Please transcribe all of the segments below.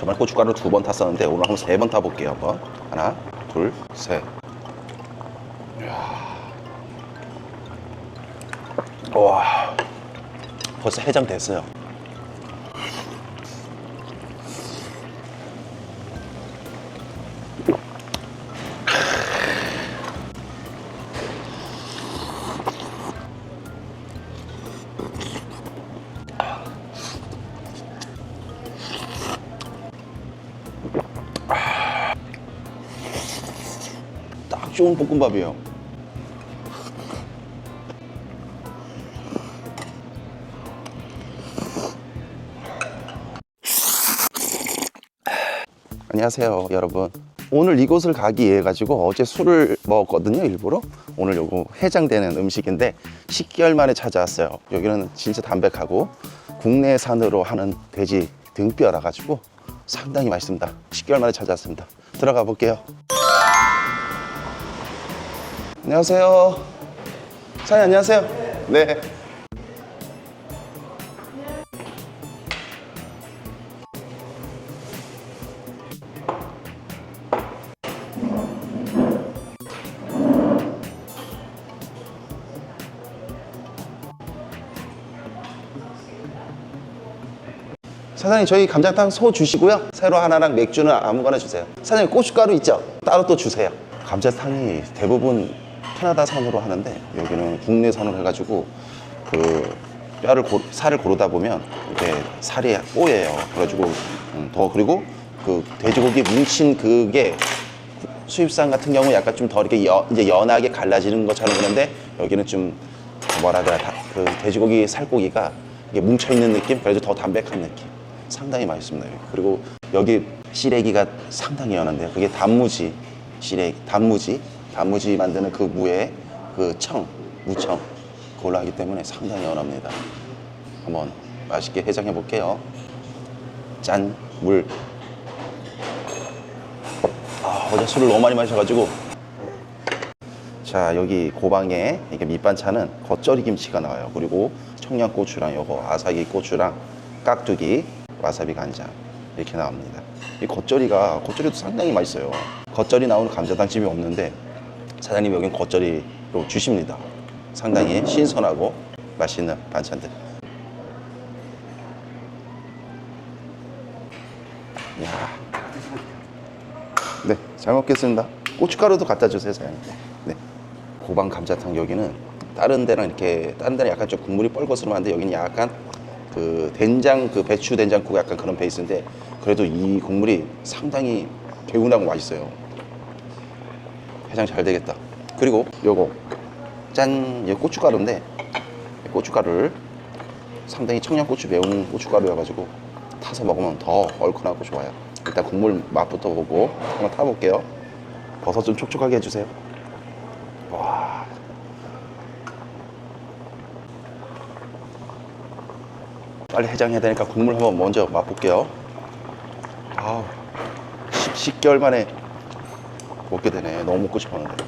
저번에 고춧가루 두 번 탔었는데 오늘 한번 세 번 타볼게요 한번. 하나 둘셋. 와. 벌써 해장됐어요 딱 좋은 볶음밥이에요. 안녕하세요 여러분. 오늘 이곳을 가기 위해 가지고 어제 술을 먹었거든요 일부러. 오늘 요거 해장되는 음식인데 10개월 만에 찾아왔어요. 여기는 진짜 담백하고 국내산으로 하는 돼지 등뼈라 가지고 상당히 맛있습니다. 10개월 만에 찾아왔습니다. 들어가 볼게요 안녕하세요. 사장님 안녕하세요. 네. 사장님 저희 감자탕 소 주시고요. 새로 하나랑 맥주는 아무거나 주세요. 사장님 고춧가루 있죠? 따로 또 주세요. 감자탕이 대부분 캐나다산으로 하는데 여기는 국내산으로 해가지고 그 뼈를 고, 살을 고르다 보면 이게 살이 뽀예요. 그래가지고 음, 더 그리고 그 돼지고기 뭉친 그게 수입산 같은 경우 약간 좀 더 이렇게 여, 이제 연하게 갈라지는 것처럼 그런데 여기는 좀 뭐라 그래 다- 그 돼지고기 살코기가 이게 뭉쳐 있는 느낌? 그래서 더 담백한 느낌. 상당히 맛있습니다 여기. 그리고 여기 시래기가 상당히 연한데요. 그게 단무지 시래기 단무지 단무지 만드는 그 무에 그 청 무청 그걸로 하기 때문에 상당히 연합니다. 한번 맛있게 해장해 볼게요. 짠 물. 아, 어제 술을 너무 많이 마셔가지고. 자 여기 고방에 이게 밑반찬은 겉절이 김치가 나와요. 그리고 청양고추랑 요거 아사기 고추랑 깍두기 와사비 간장 이렇게 나옵니다. 이 겉절이가 겉절이도 상당히 맛있어요. 겉절이 나오는 감자탕집이 없는데 사장님이 여긴 겉절이로 주십니다 상당히 신선하고 맛있는 반찬들 야 네, 잘 먹겠습니다. 고춧가루도 갖다 주세요, 사장님. 네. 고방 감자탕 여기는 다른 데랑 이렇게 다른 데는 약간 좀 국물이 뻘거스름한데 여기는 약간 그 된장 그 배추 된장국 약간 그런 베이스인데 그래도 이 국물이 상당히 개운하고 맛있어요. 해장 잘 되겠다. 그리고 요거 짠, 이 고춧가루인데 이 고춧가루를 상당히 청양고추 매운 고춧가루여가지고 타서 먹으면 더 얼큰하고 좋아요. 일단 국물 맛부터 보고 한번 타볼게요. 버섯 좀 촉촉하게 해주세요. 와. 빨리 해장해야 되니까 국물 한번 먼저 맛볼게요. 아우, 10, 10개월 만에 먹게 되네. 너무 먹고 싶었는데.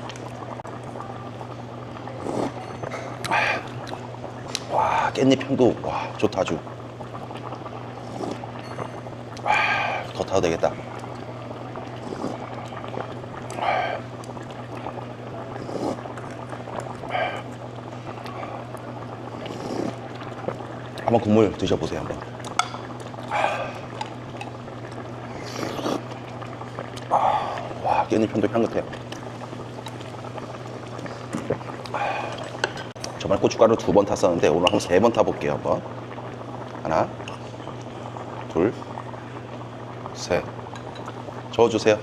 와, 깻잎 향도 와 좋다 아주. 더 타도 되겠다. 한번 국물 드셔보세요 한번. 와 깻잎 향도 향긋해요. 저번에 고춧가루 두 번 탔었는데 오늘 한번 세번 타볼게요 한번. 하나, 둘, 셋. 저어주세요.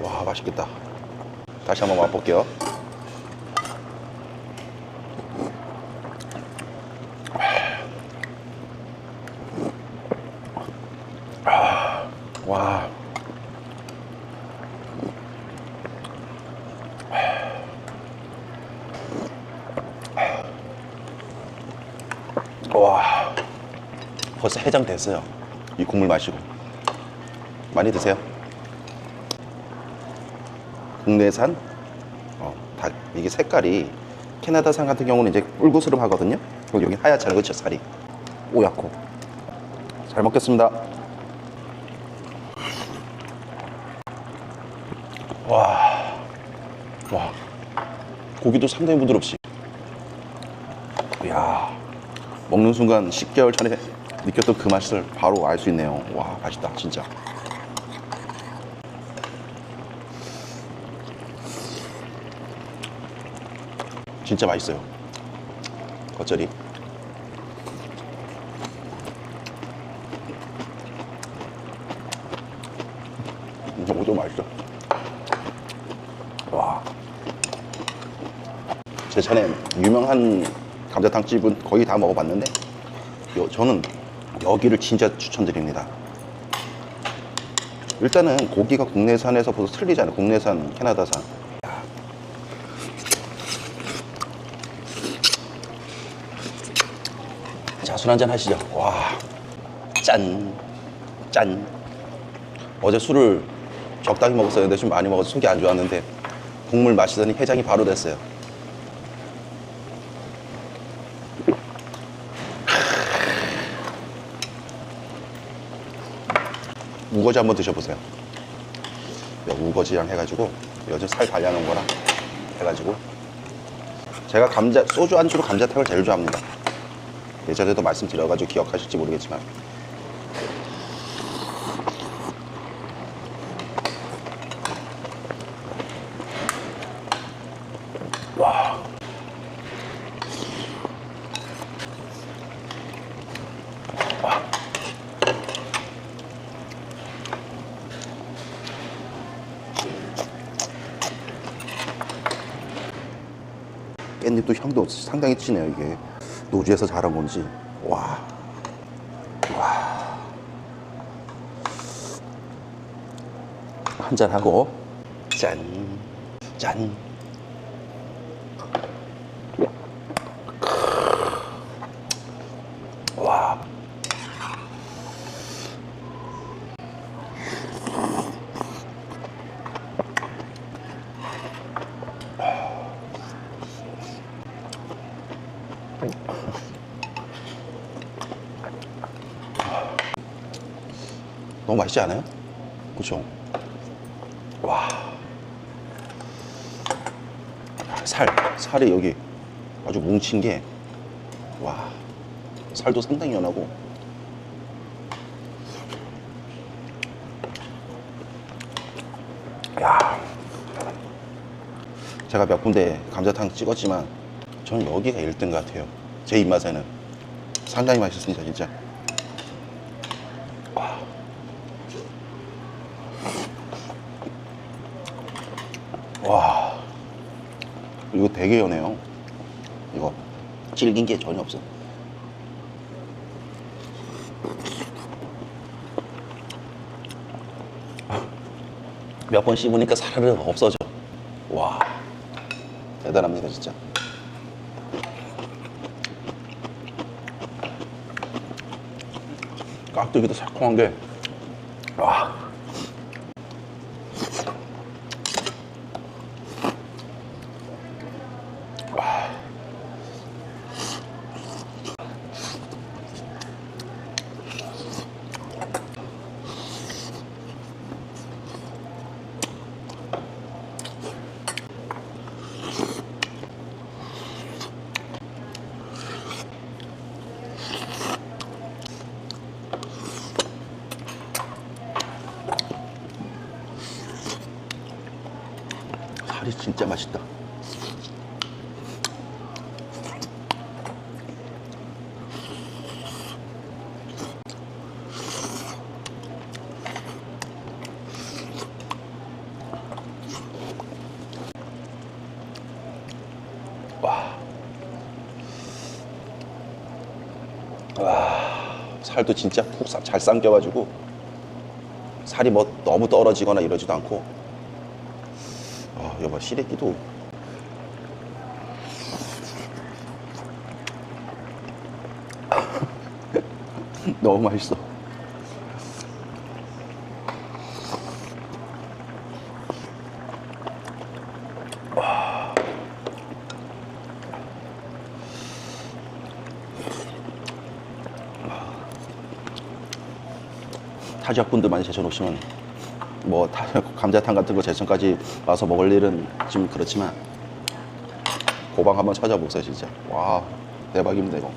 와, 맛있겠다. 다시 한번 맛볼게요. 벌써 해장 됐어요 이 국물 마시고 많이 드세요 국내산 어, 다 이게 색깔이 캐나다산 같은 경우는 이제 뿔구스름 하거든요. 그리고 여기 하얗잖아요, 그렇죠? 살이 오얗고. 잘 먹겠습니다. 와, 와, 고기도 상당히 부드럽지. 이야, 먹는 순간 10개월 전에 느꼈던 그 맛을 바로 알 수 있네요. 와, 맛있다, 진짜. 진짜 맛있어요. 겉절이. 너무 좀 맛있어. 와. 제 전에 유명한 감자탕 집은 거의 다 먹어봤는데 요- 저는 여기를 진짜 추천드립니다. 일단은 고기가 국내산에서 벌써 틀리잖아요. 국내산, 캐나다산. 자, 술 한잔 하시죠. 와, 짠, 짠. 어제 술을 적당히 먹었어요. 근데 좀 많이 먹어서 속이 안 좋았는데 국물 마시더니 해장이 바로 됐어요. 우거지 한번 드셔보세요. 네, 우거지랑 해가지고 요즘 살 관리하는 거랑 해가지고 제가 감자 소주 안주로 감자탕을 제일 좋아합니다. 예전에도 말씀드려가지고 기억하실지 모르겠지만 향도 상당히 진해요 이게 노지에서 자란 건지 와. 와. 한잔 하고 짠. 짠. 와. 너무 맛있지 않아요? 그쵸? 와. 살, 살이 여기 아주 뭉친 게, 와. 살도 상당히 연하고. 야. 제가 몇 군데 감자탕 찍었지만, 저는 여기가 1등 같아요. 제 입맛에는. 상당히 맛있습니다, 진짜. 와. 이거 되게 연해요. 이거 질긴 게 전혀 없어. 몇 번 씹으니까 사르르 없어져. 와. 대단합니다 진짜. 깍두기도 새콤한 게 와. 살이 진짜 맛있다. 살도 진짜 푹 잘 삼겨가지고 살이 뭐 너무 떨어지거나 이러지도 않고 아, 여봐 시래기도. 너무 맛있어. 아. 타지학분들 많이 제쳐놓으시면 뭐 타- 감자탕 같은 거 제천까지 와서 먹을 일은 좀 그렇지만 고방 한번 찾아보세요 진짜. 와 대박입니다 이거.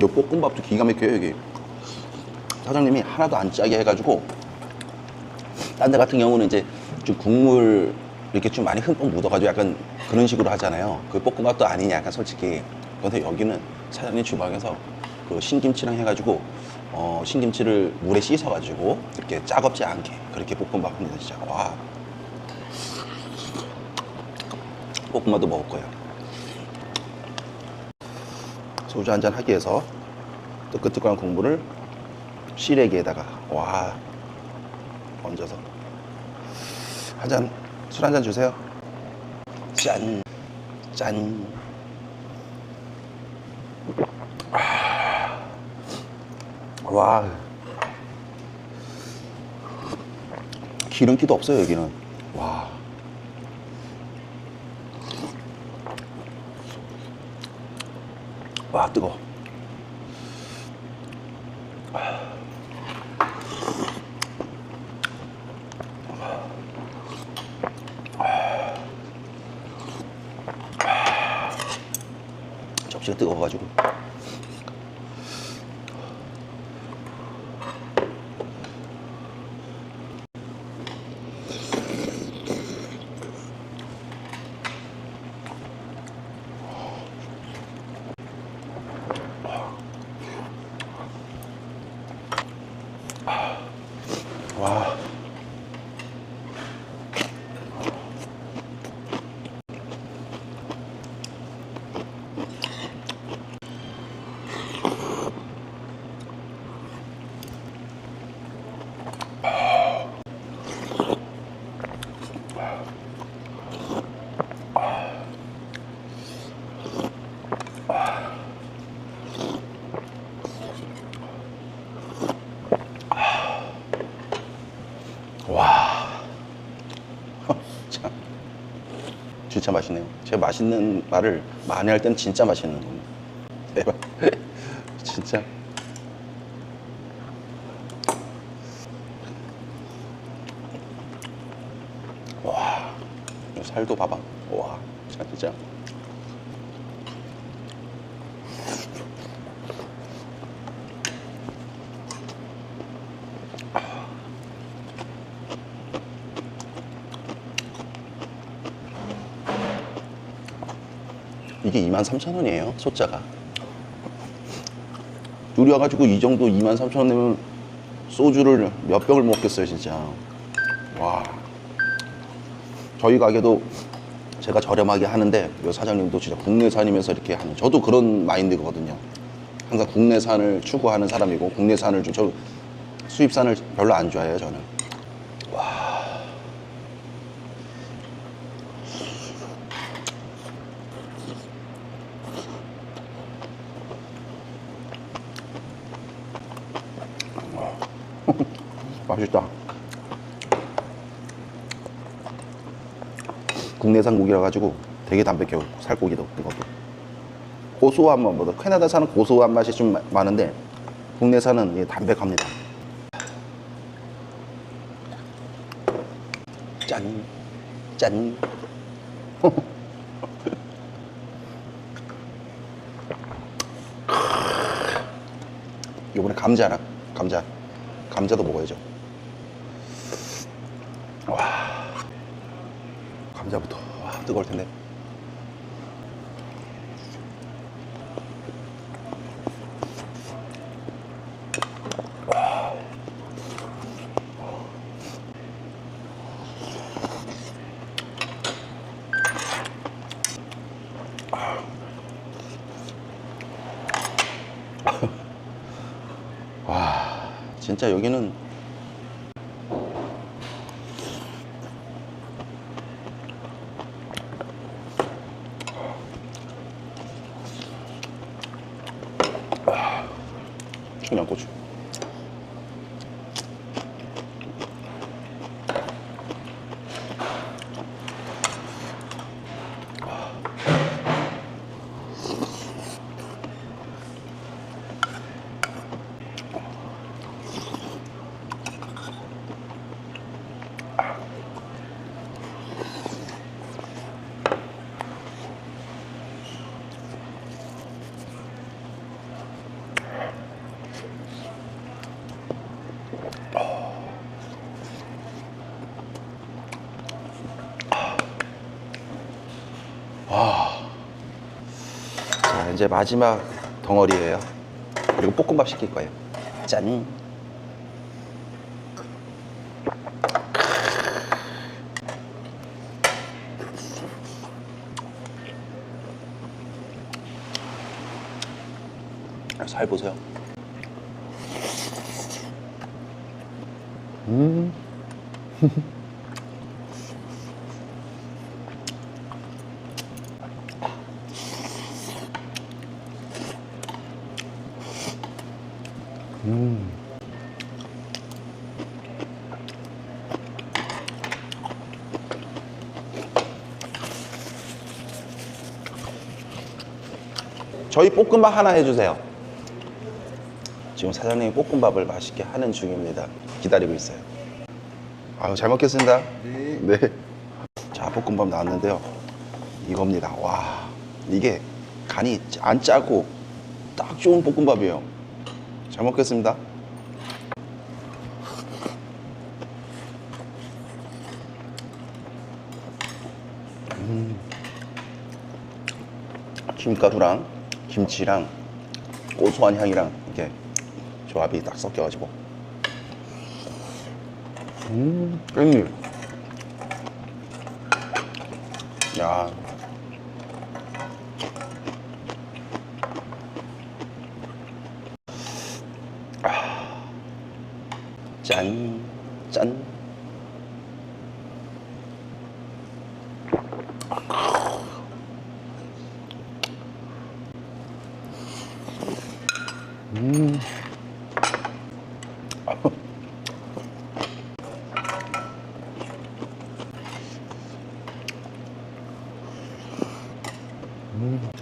이 볶음밥도 기가 막혀요 여기 사장님이 하나도 안 짜게 해가지고 딴 데 같은 경우는 이제 좀 국물 이렇게 좀 많이 흠뻑 묻어가지고 약간 그런 식으로 하잖아요. 그 볶음밥도 아니냐, 약간 솔직히. 근데 여기는 사장님 주방에서 그 신김치랑 해가지고 어, 신김치를 물에 씻어가지고 이렇게 짜겁지 않게 그렇게 볶음밥 합니다, 진짜. 와. 볶음밥도 먹을 거예요. 소주 한 잔 하기 위해서 뜨끈뜨끈한 국물을 시래기에다가 와 얹어서 한 잔 술 한 잔 주세요 짠 짠. 아. 와 기름기도 없어요 여기는 와 와, 뜨거. 접 진짜 맛있네요. 제가 맛있는 말을 많이 할 때는 진짜 맛있는 겁니다. 대박. 진짜. 와. 이 살도 봐봐. 와. 자, 진짜. 이게 23,000원이에요, 소자가. 둘이 와가지고 이 정도 23,000원 내면 소주를 몇 병을 먹겠어요, 진짜. 와. 저희 가게도 제가 저렴하게 하는데, 요 사장님도 진짜 국내산이면서 이렇게 하는, 저도 그런 마인드거든요. 항상 국내산을 추구하는 사람이고, 국내산을 좀, 저 수입산을 별로 안 좋아해요, 저는. 맛있다. 국내산 고기라 가지고 되게 담백해요. 살고기도 이것도. 고소한 맛보다 캐나다산은 고소한 맛이 좀 마- 많은데 국내산은 이게 담백합니다. 짠, 짠. 요번에 감자랑 감자 감자도 먹어야죠 감자부터 와 뜨거울 텐데. 와 진짜 여기는 아, 청양고추 자, 이제 마지막 덩어리예요. 그리고 볶음밥 시킬 거예요. 짠. 살 보세요. 저희 볶음밥 하나 해주세요. 지금 사장님이 볶음밥을 맛있게 하는 중입니다. 기다리고 있어요. 아유, 잘 먹겠습니다. 네. 자, 볶음밥 나왔는데요. 이겁니다. 와, 이게 간이 안 짜고 딱 좋은 볶음밥이에요. 잘 먹겠습니다. 김가루랑 김치랑 고소한 향이랑 이게 조합이 딱 섞여가지고 음 깻잎 야 아. 짠, 짠.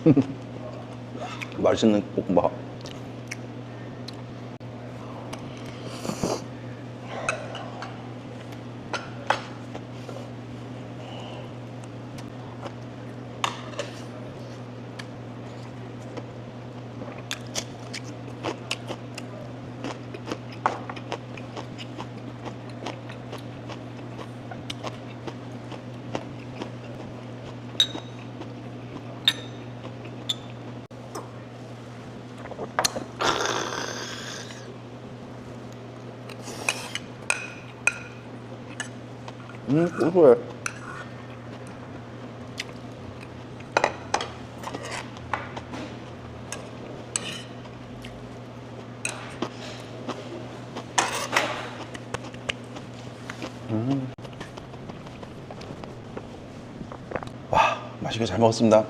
맛있는 볶음밥. 음, 고소해. 음. 와, 맛있게 잘 먹었습니다.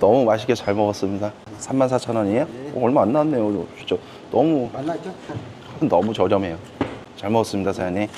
너무 맛있게 잘 먹었습니다. 34,000원이에요? 얼마 안 나왔네요. 진짜 너무 만나죠? 너무 저렴해요. 잘 먹었습니다, 사장님.